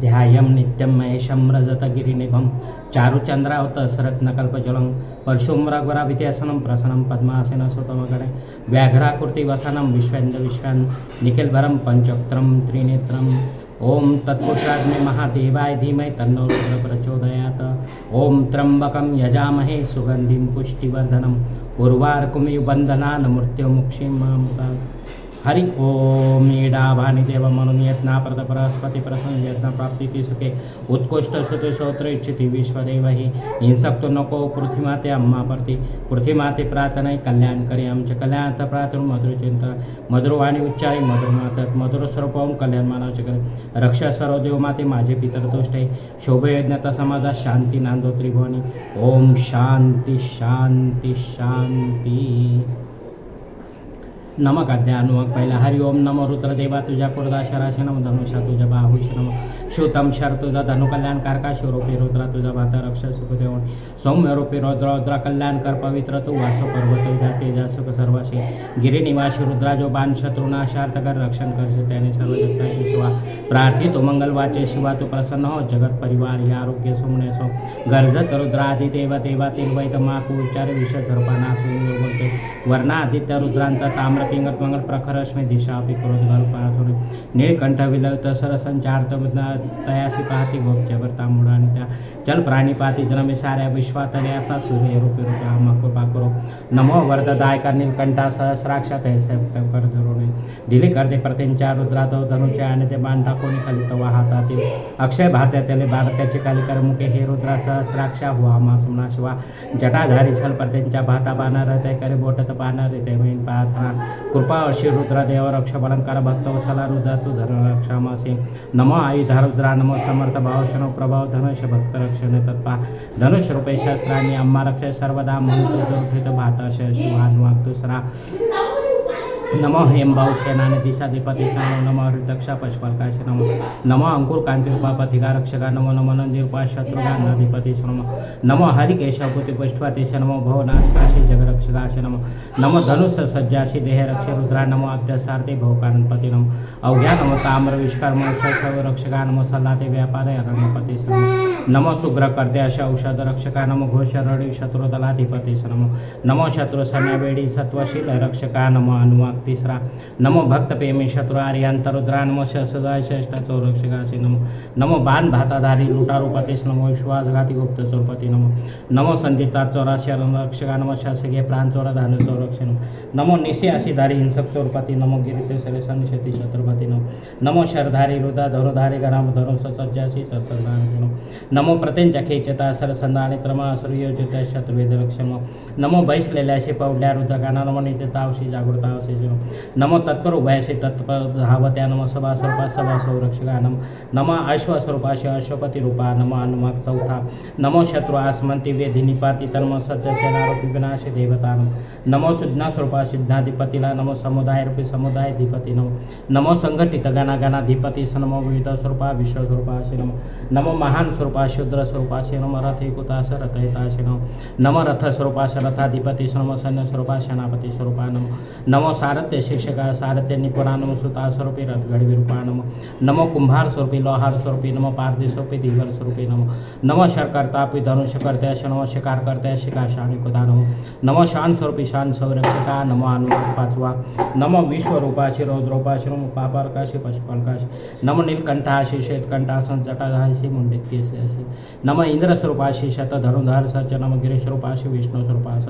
ध्यायं नित्यं महेशं रजतगिरिनिभं चारुचन्द्रावत सरत्नकल्पजलं परशुम्रगुराभित्यासनं प्रसन्नं पद्मासनं सुतमगणे व्याघ्राकृतिवसनं विश्वेन्द्र विश्वान् निखिलभरं पञ्चोक्त्रं त्रिनेत्रम् ॐ तत्पुरुषाग्ने महादेवाय धीमहि तन्नो रुद्र प्रचोदयात्। ॐ त्र्यम्बकं यजामहे सुगन्धिं पुष्टिवर्धनम् उर्वार्कुमिवन्दनान् मृत्युमुक्षीं मां हरि ओम ईडाभानी देव म्हणून यत्ना प्रत परस्पती प्रसन्न यत्न प्राप्ती ती सुखे। उत्कृष्ट सुते श्रोत्र इच्छिती विश्वदेव ही हिंसक तो नको पृथ्वी माते अम्मा परती। पृथ्वी माते प्रार्थना कल्याण करी आमचे कल्याण आता प्रार्थना मधुर चिंत मधुरवाणी उच्चारी मधुर मातात मधुर स्वरूप कल्याण मानवचे करे। रक्षा सर्व देव माते माझे पितर आहे शोभयज्ञता समाजात शांती नांदो त्रिभुवनी। ओम शांती शांती शांती। नमक अध्यानुमक पहिला। हरि ओम नमो रुद्रदेवा तुझ्या कुर्दाशराशी नम धनुषा तुझ्या बाहुष नम श्रुतम शर तुझा धनुकल्याण कारका शिवरूपी रुद्रा तुझा भाता रक्ष सुखदेव। सौम्य रूपी रुद्र रुद्र कल्याणकर पवित्र तू वासो पर्वत तुझ्या तेजा सुख सर्वाशी गिरिनिवासी रुद्रा जो बाण शत्रुनाशार्थ कर रक्षण करशे त्याने सर्व जगताशी शिवा। प्रार्थी तो हो मंगल वाचे शिवा तू प्रसन्न हो जगत परिवार हे आरोग्य सोमने सो। गर्जत रुद्रादी देव देवा तिर्वैत माकू उच्चार विषय सर्पाना बोलते वर्णादित्य रुद्रांचा ताम्र पिंगट मंगट प्रखर अश्मे दिशा अपि क्रोध घाल पाहथोडी निळकंठ विलवित सरसंचार्थ तयासी पाहती गोपच्यावर तांबुडा आणि त्या जल प्राणी पाहती जनमे साऱ्या विश्वातले असा सूर्य रूपी रुद्रा कृपा करो नमो वरददायका नीलकंठा सहस्राक्षात हे कर धरुणे दिली करते प्रतींच्या रुद्रात धनुच्या आणि ते बाण टाकून खाली तवा हातातील अक्षय भात्या त्याले भारताची काली करमुखे हे रुद्रा सहस्राक्षा हुआ मासुमना शिवा जटाधारी सल प्रत्यंच्या भाता बाणार ते करे बोटत पाहणार ते बहीण प्रार्थना कृपा अशी रुद्रदेव रक्ष बलंकार भक्त वसला रुद्र तू धन रक्षामासी नमो. आयुधा रुद्रा नम समर्थ भावशन प्रभाव धनुष भक्त रक्षण तत्पा. धनुष रूपे शस्त्रांनी अम्मा रक्ष सर्वदा म्हणून दुर्भित भाता शिवान वाग दुसरा नमो हेम सेनाने दिशाधिपती नमो नमो हरिदक्षा पशुपालकाश नमो। नमो अंकुर कांती रूपा रक्षका नमो नमो नंदीरूपा शत्रुघा नदीपती नमो। नमो हरिकेशवपुती पुष्पातेश नमो भवनाशकाशि जगरक्षकाश नमो। नमो धनुष सज्जाशी देह रक्ष रुद्रा नमो अद्यसारथे भवकानपती नमो। अवघ्या नमो ताम्र विष्कर्म सर्व रक्षका नमो सल्लाते व्यापारे अरण्यपती नमो। नमो सुग्र अशा औषध रक्षका नमो घोष रडी शत्रुदलाधिपती नमो। नमो शत्रू सम्यावेडी सत्वशील रक्षका नमो अनुवाक तिसरा। नमो भक्त प्रेमी शत्रू आर्यांतरुद्रा नमो शस्त्रदाय श्रेष्ठ चौरक्षकाशी नमो। नमो बाण भाताधारी लुटारूपतीस नमो विश्वासघाती गुप्त चौरपती नमो। नमो संधीचा चौराशे रक्षका नमो शासकीय प्राण चोरा धान चौरक्षण नमो निशे अशीधारी हिंसक चौरपती नमो गिरीते सगळे संशती छत्रपती नमो। नमो शरधारी हृदा धरुधारी गराम धनु सज्जासी सरसंधान नमो। नमो प्रत्यंच्या खेचता सरसंधाने त्रमा सूर्योजित शत्रुवेद रक्षण नमो बैसलेल्याशी पवड्या रुद्रकाना नमो नित्यतावशी जागृतावशी नमो तत्पर उभयाशी तत्पर धावत्या नमो सभा स्वरूपा सभा संरक्षका नम नम अश्व स्वरूपाशी अश्वपती रूपा नम अनुमाग चौथा। नमो शत्रु आसमंती वेधी निपाती तन्म सज्ज सेनारोपी विनाशी देवता नमो शुद्ध स्वरूपा सिद्धाधिपतीला नमो समुदाय रूपी समुदाय अधिपती नमो नमो संघटित गणा गणाधिपती स नमो विविध स्वरूपा विश्व स्वरूपाशी नमो। नमो महान स्वरूपा शूद्र स्वरूपाशी नम। रथ एकुतास रथहिताशी नमो। नम रथ स्वरूपाश रथाधिपती स नमो। सैन्य स्वरूपा सेनापती स्वरूपा नमो। नमो सारथ्य शिक्षक सारथ्य निपुराणम सुता स्वरूपी रथगड विरूपाणम नमो कुंभार स्वरूपी लोहार स्वरूपी नमो पारधी स्वरूपी दिगर स्वरूपी नमो नमो शरकर्तापी धनुष करते नमो शिकार करते शिका शाणी कुदा नमो नमो शान स्वरूपी शान संरक्षका नमो अनुवाद पाचवा नमो विश्वरूपाशी रौद्रोपाशी नमो पापारकाशी पशुपालकाशी नमो नीलकंठाशी श्वेतकंठासन जटाधाशी मुंडित्यशी नमो इंद्रस्वरूपाशी शत धनुधार सच नमो गिरीश्वरूपाशी विष्णु स्वरूपाश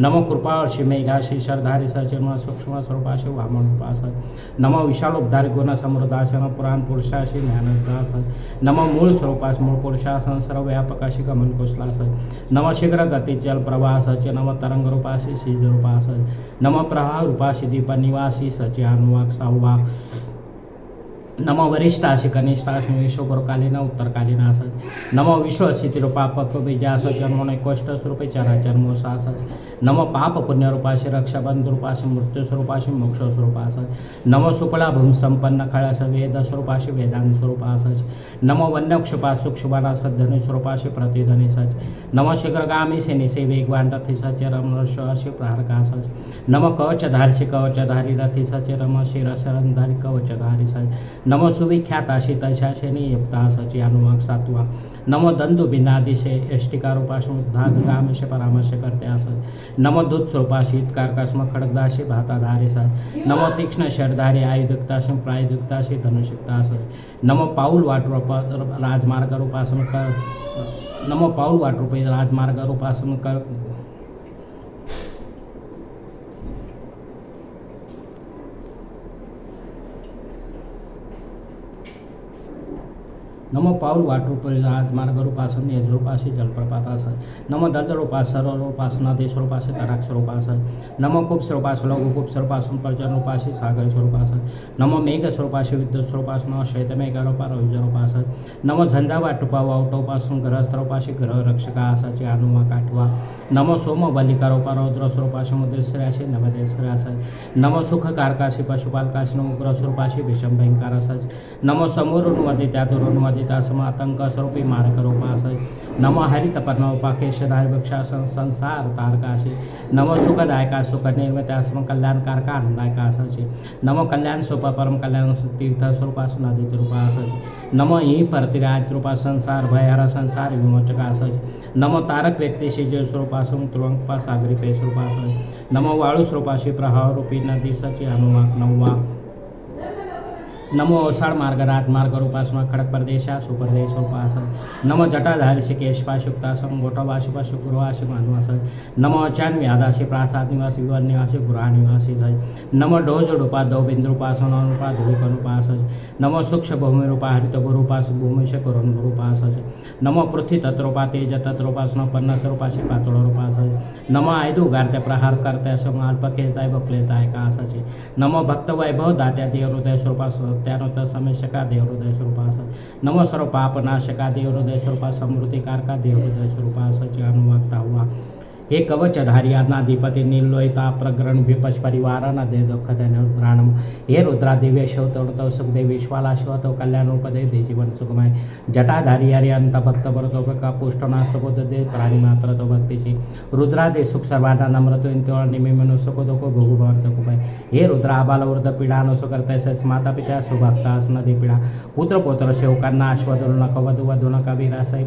नमो कृपावर्षी मेघाशी शरधारी सच नमो सूक्ष्म स्वरूपाशी वामन उपास नमो विशालोपधारी गुण समृद्धासन पुराण पुरुषाशी ज्ञानदास नम मूळ स्वरूपास मूळ पुरुषासन सर्व व्यापकाशी गमन कुशलास नम शीघ्र गती जल प्रवासाचे नम तरंग रूपाशी शीज रूपास नम प्रवाह रूपाशी दीप निवासी सची अनुवाक सौवा नमो वरिष्ठाशी कनिष्ठाशी विश्वगुरुकालीन उत्तरकालीन असच नमो विश्वस्थिती रूपा पक्वबीजास जन्मोने कोष्ठ स्वरूपे चराचर मोसासच नमो पाप पुण्यरूपाशी रक्षाबंधू रूपाशी मृत्यू स्वरूपाशी मोक्ष स्वरूपासच नमो सुपला भूम संपन्न खळास वेद स्वरूपाशी वेदांत स्वरूपासच नमो वन्यक्षुपा सुक्षुबानास धनु स्वरूपाशी प्रतिधनी सच नमो शीघ्रगामी सेनेसे वेगवान रथी सच रमर्षी प्रहारकासच नमो कवचधारशी कवचधारी रथी सच रम शिरसरंधारी कवचधारी सच नमो सुविख्यात अशी तशाशनी युक्तासाची अनुवाक सातवा। नमो दंदू बिनादिशे यष्टिकारोपासून धाग गामश परामर्श करते असं नमो दूध स्वरूपाशी इतकारकास्म खडकदाशी भाताधारे सा। नमो तीक्ष्ण शरधारी आयुधुक्ताशी प्रायुधुक्ताशी धनुषुक्ता असं नमो पाऊल वाट रूपा राजमार्ग रूपासन कर नमो पाऊल नम जलप्रपातास। नमो आज सर्वरूपासना देशरूपाशी जलप्रपात असं नमो कुप स्वरूपास लघु कुप स्वरूपासून पर्जन रूपाशी सागर स्वरूपास। नमो मेघ स्वरूपाशी विद्युत स्वरूपासन श्वेतमेघ रूपा रौज रूपास। नमो झंझा वाटुपा वावटोपासून ग्रहस्थ रूपाशी ग्रह रक्षका आसाची अनुमा काठवा। नम सोम बलिका रूपा रौद्र स्वरूपाशी मुद्रेश्वर्याशी नवदेश्वर्यास नमो सुख कारकाशी पशुपालकाशी उग्र स्वरूपाशी भीषम भयंकर असाच नमो त्या वदित्या दुरून वदिता सम आतंक स्वरूपी मारक रूपास हरित संसार तारकाशे नमो सुखदायका सुख निर्मित्यासम कल्याणकारका आनंदायका असाची नमो कल्याण स्वरूप परम कल्याण तीर्थ स्वरूपास आदित रूपासाची नम ही परतिराज रूपा संसार भयहर संसार विमोचका असाची नमो तारक व्यक्तिशी जे स्वरूपासून तुरंकपा सागरी पे स्वरूपासून नमो वाळू स्वरूपाशी प्रभाव रूपी नदीसाची अनुवाक नववा नमो ओसाड मार्ग राजमार्ग रूपासमा खडक परदेशा सुपरदेश रूपासन नमो जटाधारी शिकेश पाशुक्तासम गोटवाशी पशु नमो चान व्यादाशी प्रासाद निवासी विवन निवासी गृहा निवासी जय नमो डोज रूपा दौ बिंदु रूपासन अनुपा धुलिक अनुपास नमो सूक्ष्म भूमि रूपा हरित गुरुपास भूमिश करुण गुरुपास नमो पृथ्वी तत्रोपा तेज तत्रोपासन पन्नास रूपाशी पातळ रूपास नमो आयदू गारते प्रहार करते सम अल्प खेळताय बकलेताय का असाचे नमो भक्त वैभव दात्या देव हृदय देवहृदय स्वरूपास नमो सर्व पापनाशका देवहृदय स्वरूपा समृद्धिकारका देवहृदय स्वरूपासाची अनुवाक्ता हुआ हे कवचधारी अनाधिपती निर्लोयता प्रग्रण विपश परिवाराना दे दुःख रुद्राणम हे रुद्रा दिव्य शवतवतो सुखदे विश्वाला शिवतो कल्याण उपदे दे जीवन सुखमय जटाधारी हरि अंत भक्त का पुष्टना सुखोद दे प्राणी मात्र तो भक्तीची रुद्रा दे सुख सर्वांना नम्रतो इंत्योळ निमी मनु सुख दुःख भोगू भक्त हे रुद्रा आबाल वृद्ध पीडा नुसु करता सच माता पिता सुभक्ता नदी पिढा पुत्र पौत्र सेवकांना अश्वधरू नका वधू वधू नका वीरासई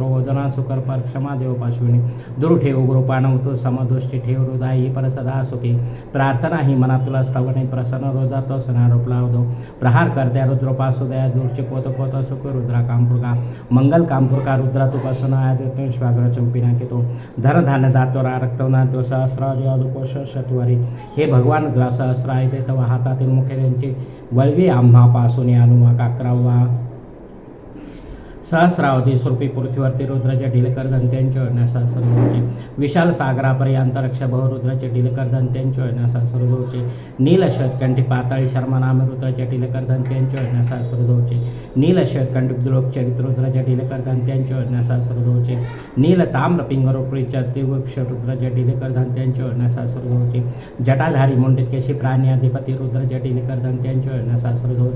पार्थे हावी सुकर पर क्षमा देव पाशविणी दूर ठेव गुरुपानवतो समदृष्टी ठेव हृदय ही परसदा सुखी। प्रार्थना ही मना तुला स्तवने प्रसन्न हृदा तो सनारोप लावतो प्रहार करत्या रुद्रोपासुदया दूरचे पोत पोत सुख रुद्रा कामपुरका मंगल कामपुरका रुद्रा तुपासून आदित्य श्वाग्र चंपिना की तो धनधान्य दातोरा रक्तवना तो सहस्रादी शतवारी हे भगवान ग्रा आहे ते तव हातातील मुखे त्यांची वळवी आम्हापासून अनुमा काकरावा सहस्रावधी स्वरूपी पृथ्वीवरती रुद्राचे ढिलकर दंत्यांचे सुरू सर्वोचे विशाल सागरापरी अंतरिक्ष बहुरुद्राचे ढिलकर दंत्यांचे अडण्यासा सुरू नील शतकंठी पाताळी शर्मा नाम रुद्राचे ढिलकर दंत्यांचे अडण्यासा सर्वोचे नील शतकंठी द्रोक चरित्र रुद्राचे ढिलकर दंत्यांचे सुरू सर्वोचे नील ताम्र पिंगरोपरीच्या दिवक्ष रुद्राचे ढिलकर दंत्यांचे सुरू सर्वोचे जटाधारी मुंडित केशी प्राणी अधिपती रुद्राचे ढिलकर दंत्यांचे अडण्यासा सुरू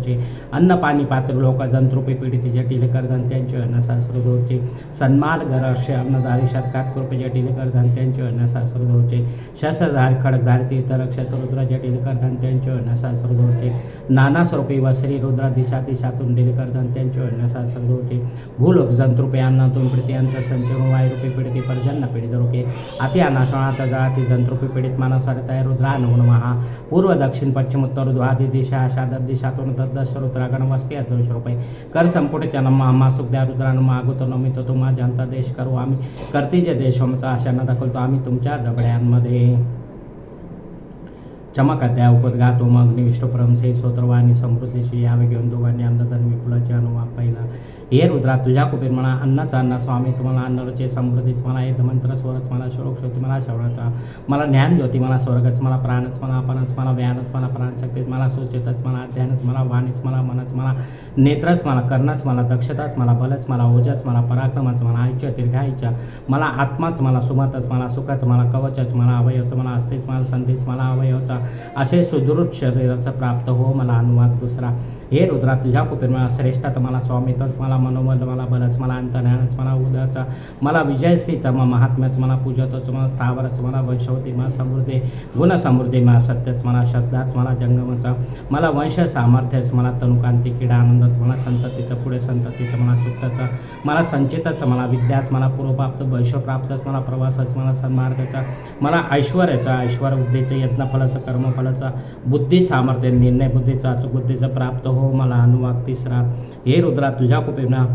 अन्न पाणी पात्र लोक जंत्रुपी पीडित जटिलकर दंत्यांचे अनसास्रदोचे सन्माल गरक्ष अन्नधारी शतकात कृपे जटिलकर धंत्यांचे अनसास्रदोचे शस्त्रधारी खडकधारी तीर्थरक्ष रुद्र जटिलकर धंत्यांचे अनसास्रदोचे नाना स्वरूपी वसरी रुद्रा दिशा दिशातून त्यांचे धंत्यांचे अनसास्रदोचे भूलोक जंत्रुपे अन्नातून प्रीतियंत संचरून वायुरूपी पीडिती पर्जन्य पीडित रोके अति अनाशनात जळाती जंतृपी पीडित मानसरताय रुद्रा नमो महा पूर्व दक्षिण पश्चिम उत्तर द्वादी दिशा शादर दिशातून तद्दश रुद्रागण वस्ती अदृश रुपये कर संपुटित त्यांना मामा सुखद्या रुद्रानं मागवतो नमितो तुम्हा ज्यांचा देश करू आम्ही. कर्तीचे देश आमचा आशांना दाखवतो आम्ही तुमच्या जबड्यांमध्ये. चमकत्या उपद्गातो मग निविष्ट परमसे सोत्रवाणी समृद्धीशी यावे घेऊन दोघांनी अंधधन विपुलाचे अनुवाद पहिला. हे रुद्रा तुझ्या कुबेर म्हणा अन्नाचा अन्न स्वामी तुम्हाला अन्नरचे समृद्धीच मला येत मंत्र स्वरच मला श्लोक श्रोती मला श्रवणाचा मला ज्ञान ज्योती मला स्वर्गच मला प्राणच मला आपणच मला व्यानच मला प्राणशक्तीच मला सुचेतच मला ध्यानच मला वाणीच मला मनच मला नेत्रच मला कर्णच मला दक्षताच मला बलच मला ओजच मला पराक्रमच मला आयुष्य दीर्घायुष्य मला आत्माच मला सुमतच मला सुखच मला कवचच मला अवयवच मला अस्थिच मला संधीच मला अवयवचा असे सुदृढ शरीराचं प्राप्त हो मला अनुवाद दुसरा. हे रुद्रा तुझ्या कुपेर मला श्रेष्ठात मला स्वामीतच मला मनोबल मला बलच मला अंतज्ञानच मला उदयाचा मला विजयश्रीचा मग महात्म्याच मला पूजतच मला स्थावरच मला वैशवती मला समृद्धी गुणसमृद्धी मला सत्यच मला श्रद्धाच मला जंगमचा मला वंश सामर्थ्यच मला तनुकांती क्रीडा आनंदच मला संततीचं पुढे संततीचं मला सुखाचा मला संचितच मला विद्याच मला पूर्वप्राप्त वैश्वप्राप्तच मला प्रवासच मला सन्मार्गाचा मला ऐश्वर्याचा ऐश्वर बुद्धीचं यत्नफलाचं कर्मफलाचा बुद्धी सामर्थ्य निर्णय बुद्धीचा अचूक बुद्धीचं प्राप्त हो मला अनुवाद तिसरा. हे रुद्रा तुझ्या कृपेना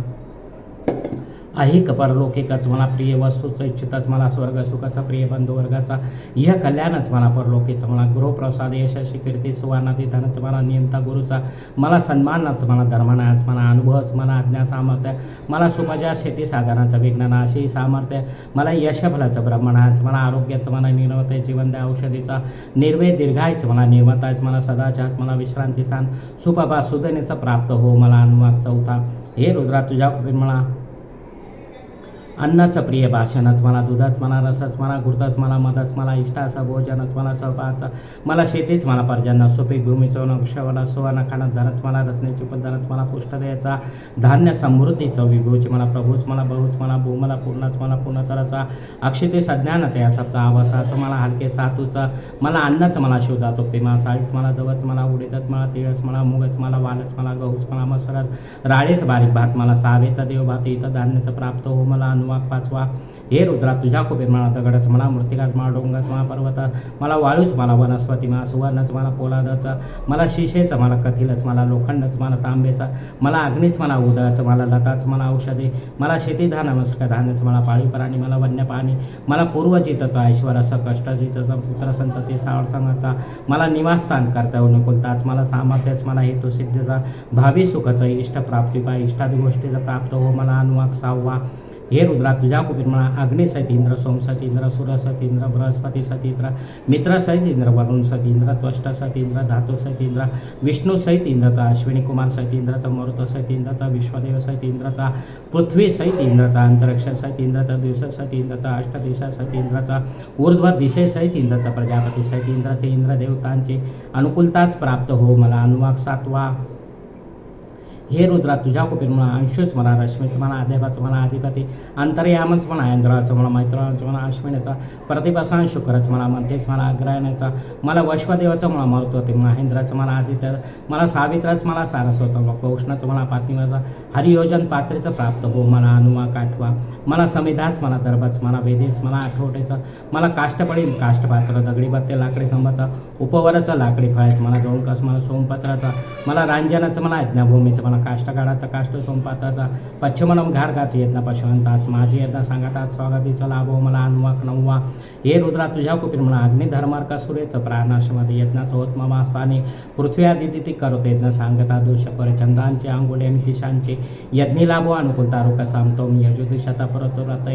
ऐहिक परलोकिकच मला प्रिय वस्तूचं इच्छिताच मला स्वर्ग सुखाचा प्रिय बंधू वर्गाचा. या कल्याणच मला परलोकीचं मला गृहप्रसाद यशस्वी कीर्ती सुवर्णादी धनच मला नियमता गुरुचा. मला सन्मानच मला धर्मानाच मला अनुभवच मला आज्ञा सामर्थ्य. मला सुमजा शेती साधनाचं विज्ञानाशी सामर्थ्य. मला यशफलाचं ब्रह्मणाच मला आरोग्याचं मला जीवन जीवनद्या औषधीचा. निर्वे दीर्घायच मला निर्मताच मला सदाचार मला विश्रांती सान सुपभा सुदनेचं प्राप्त हो मला अनुवाद चौथा. हे रुद्रा तुझ्या कृपेने मला अन्नाचं प्रिय भाषणच मला दुधाच म्हणा रसच म्हणा गुर्तच मला मदच मला इष्टाचा भोजनच म्हणा स्वपाचा मला शेतीच म्हणा पर्जन्य सुपीक भूमीचं नक्षवला सुवाना खाणं धनच मला रत्नाची पद्धनच मला पुष्टदयाचा धान्य समृद्धी विभूच मला प्रभूच मला बहुच म्हणा भू मला पूर्णच म्हणा पूर्णतराचा अक्षते सज्ञानाचा या सप्ताह आवासाचं मला हलके सातूचा मला अन्नच मला शोधा तो प्रेमा साळीच मला जवच मला उडीतच मला तिळच मला मुगच मला वालच मला गहूच मला मसरत राळेच बारीक भात मला सावेचा देव भात इथं धान्याचं प्राप्त हो मला अनु अनुवाद पाचवा हे रुद्रा तुझ्या कुबेर मला दगडच मला मृतिकाच मला डोंगच मला पर्वत. मला वाळूच मला वनस्पती मला सुवर्णच मला पोलादाचा. मला शिशेचं मला कथिलच मला लोखंडच मला तांबेचा. मला अग्नीच मला उदळच मला लताच मला औषधे. मला शेतीधान मस्क धान्यच मला पाळी प्राणी मला वन्य पाणी मला पूर्वजितचा ऐश्वर असं कष्टजितचा पुत्र संतती सावरसंगाचा मला निवासस्थान करता अनुकूलताच मला सामर्थ्यच मला हेतू सिद्धीचा. भावी सुखाचा इष्टप्राप्ती पाय. इष्टादी गोष्टीचं प्राप्त हो मला अनुवाक सहावा हे रुद्रा तुझ्या कुबीर म्हणा अग्नी सहित इंद्र सोमसत इंद्र सुरसत इंद्र बृहस्पती सत इंद्र मित्र सहित इंद्र वरुण सत इंद्र त्वष्ट सत इंद्र धातू सहित इंद्र विष्णू सहित इंद्राचा अश्विनी कुमार सहित इंद्राचा मरुत सहित इंद्राचा विश्वदेव सहित इंद्राचा पृथ्वी सहित इंद्राचा अंतरिक्ष सहित इंद्राचा दिवस सहित इंद्राचा अष्टदिशा सहित इंद्राचा ऊर्ध्व दिशेसहित इंद्राचा प्रजापती सहित इंद्राचे देवतांची अनुकूलताच प्राप्त हो मला अनुवाक सातवा. हे रुद्रा तुझ्या कुपेर म्हणा अंशूच म्हणा रश्मीचं म्हणा अध्यापाचं म्हणा अधिपती अंतर्यामच म्हणा इंद्राचं म्हणा मैत्रांचं म्हणा अश्विनीचा प्रतिभासान शुक्रच म्हणा म्हणतेच मला अग्रायणाचा मला वैश्वदेवाचं म्हणा मरुत्वते महेंद्राचं म्हणा आदित्य मला सावित्राच मला सारस होता मग कृष्णाचं म्हणा पात्नीमाचा हरियोजन पात्रेचं प्राप्त हो मला अनुमा काठवा मला समिधाच मला दरबाच मला वेदेस मला आठवटेचा मला काष्टपडी काष्टपात्र दगडी बत्ते लाकडी संभाचा उपवराचा लाकडी फळायचं मला दोनकस मला सोमपत्राचा मला रांजनाचं मला यज्ञभूमीचं मला काष्टकाळाचा काष्ट सोमपात्राचा पश्चिमनम घारगाच यज्ञ पशवंतास माझी येतना सांगतात स्वागतीचा लाभ मला अनुवाक नववा हे रुद्रा तुझ्या कुपीर म्हणा. अग्निधर्मार्का सुरेच प्राणाशमध्ये यज्ञाचं होत ममा स्थानी पृथ्वी आदी तिथे करत यज्ञ सांगता दोष पर चंद्रांचे आंघोळे आणि हिशांचे यज्ञी लाभो अनुकूलता रोक सामतो मी. यजुदिशता परत रथ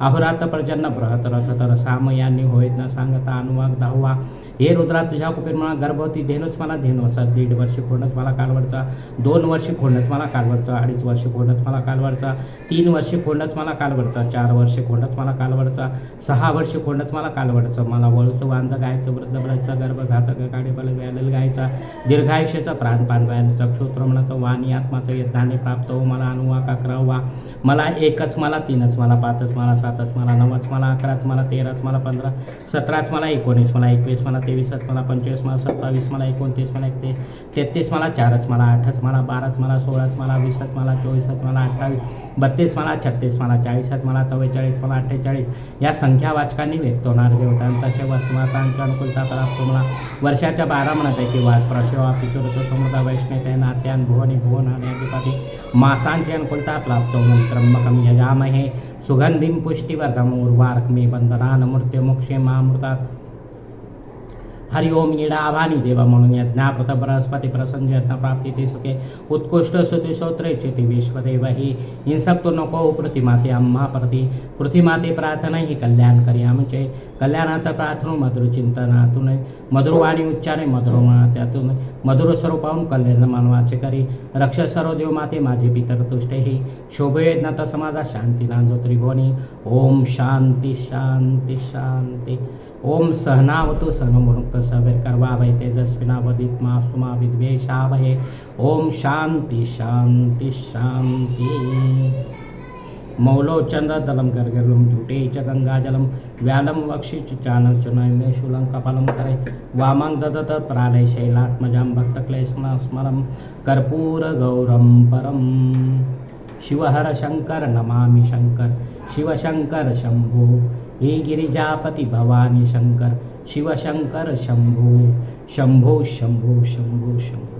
अहोरात प्रजन्न बृहत रथ तर साम यांनी होईत न. सांगता अनुवाक दहावा. हे रुद्रा तुझ्या कुपीर म्हणा. गर्भवती धेनूच मला धेनू असं दीड वर्ष पूर्णच मला कालवडचा. दोन वर्ष खोडणंच मला कालवडचा अडीच वर्ष खोडणंच मला कालवडचा तीन वर्ष खोडणंच मला कालवडचा चार वर्ष खोडणंच मला कालवरचा सहा वर्ष खोडणंच मला कालवडचं मला वळूचं वांजं गायचं वृद्ध बळायचा गर्भघातक बल व्यालेल गायचा दीर्घायुष्याचा प्राणपान व्यायचं क्षोत्रमणाचं वाणी आत्माचं यज्ञाने प्राप्त हो मला अनुवा काकरा वा. मला एकच मला तीनच मला पाचच मला सातच मला नवच मला अकराच मला तेराच मला पंधरा सतराच मला एकोणीस मला एकवीस मला तेवीसच मला पंचवीस मला सत्तावीस मला एकोणतीस मला एक तेहतीस मला चारच मला आठच मला बाराच मला सोळाच मला वीसच मला चोवीसच मला अठ्ठावीस बत्तीस मला छत्तीस मला चाळीसच मला चव्वेचाळीस मला अठ्ठेचाळीस. या संख्यावाचकांनी व्यक्त होणार देवतां तसे वस्तुमातांच्या अनुकूलता प्राप्त मला वर्षाच्या बारा म्हणतापैकी वाद प्रशवा पितुरतो समुद्र वैष्णव नात्यान भुवनी भुवन आणि मासांची अनुकूलता प्राप्त होऊन त्र्यंबकम यजामहे. सुगंधिम पुष्टीवर्धम उर्वार्कमे बंधनान मृत्यू मोक्षे मामृतात. हरि ओम ईडाभानी देव म्हणून यज्ञाप्रत बृहस्पती प्रसंग यज्ञ प्राप्ती ते सुखे। उत्कृष्ट सुती स्तोत्रे चिती विश्वदेव। ही हिंसक तो नको प्रतिमाते आम्हा प्रती। पृथ्वीमाते प्रार्थना ही कल्याण करी कल्याणात प्रार्थना मधुर चिंतनातून मधुरवाणी उच्चारे मधुर त्यातून मधुर स्वरूपाहून कल्याण मानवाचे करी। रक्ष सर्व देव माते माझे पितर तुष्टे। ही शोभयज्ञात समाजा शांती नांदो त्रिभुवनी। ओम शांती शांती शांती। ओम सहनावतो सहनमुक्त सविर्कर वावै तेजस्विनावदित्मा सुमा विद्वेषावहे ओम शांति शांति शांति मौलो चंद्र दलम गर्गरलम झूटे च गंगाजलम व्यालम वक्षि चानक चुनय शूलं कपालं करे। वामं ददत प्रालय शैलात्मजां भक्तक्लेशना स्मरं कर्पूरगौरं परं शिवहर शंकर नमामि शङ्कर शिवशङ्कर शम्भो। हे गिरिजापति भवानी शंकर शिवशङ्कर शम्भो शम्भो शम्भो शम्भो शम्भो